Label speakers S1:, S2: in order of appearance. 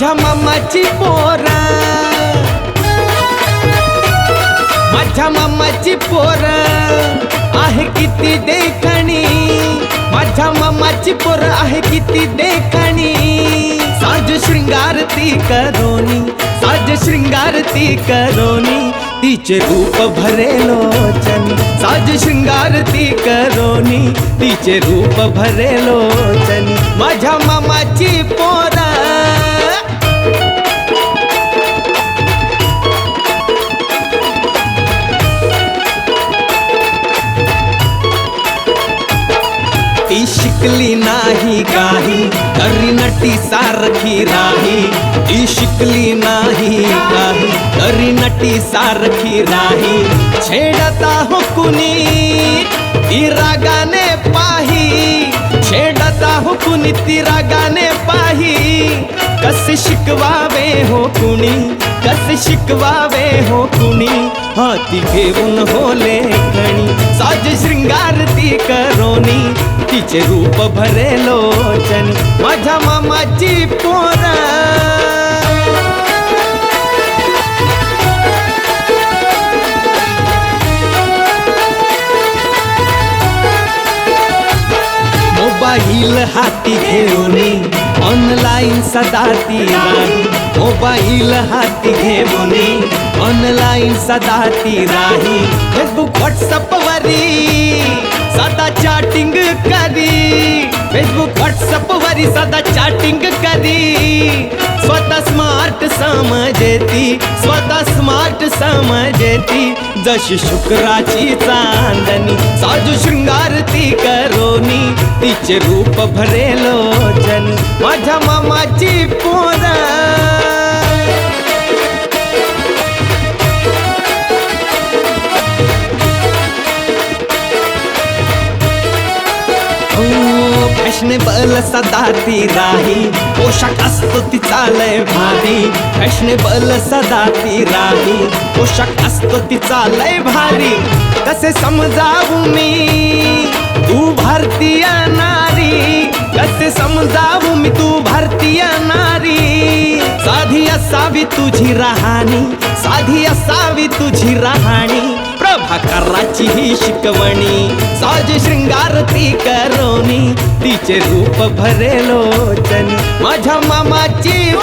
S1: माझ्या मामाची पोर. माझ्या मामाची पोर. आहे किती देखणी. माझ्या मामाची पोर आहे किती देखणी. साज शृंगार ती करोनी साज शृंगार ती करोनी. तिचे रूप भरे लोचन साज शृंगार ती करोनी तिचे रूप भरे लोचन माझ्या मामाची पोर ती शिकली नाही काही तरी नटी सारखी राही. ती शिकली नाही काही तरी नटी सारखी राही. छेडता हो कुणी? ती रागाने पाही. छेडता हो कुणी? ती रागाने पाही. कसे शिकवावे हो कुणी? कसे शिकवावे हो कुणी? हाती घेऊन होले खणी साज शृंगार ती करोनी. तिचे रूप भरे लोचनी, माझ्या मामाची पोरा. मोबाईल हाती घेऊनी ऑनलाईन सदा ती राही मोबाईल हाती घेऊनी ऑनलाईन सदा ती राही फेसबुक व्हॉट्सअप वरी. सदा चॅटिंग करी फेसबुक व्हॉट्सअप वरी सदा चॅटिंग करी स्वतः स्मार्ट समजेती स्वतः स्मार्ट समजेती जशी शुक्राची चांदणी साजू शृंगार ती करोनी तिचे रूप भरे लोचनी माझ्या मा फॅशनेबल सदा ती राही. पोशाख असतो तिचा लय भारी. फॅशनेबल सदा ती राही. पोशाख असतो तिचा लय भारी. कसे समजावू मी. तू भारतीय नारी. कसे समजावू मी तू भारतीय नारी. साधी असावी तुझी राहणी. साधी असावी तुझी राहणी. प्रभाकराची ही शिकवणी. साज शृंगार ती करोनी तिचे रूप भरे लोचन माझ्या मामाची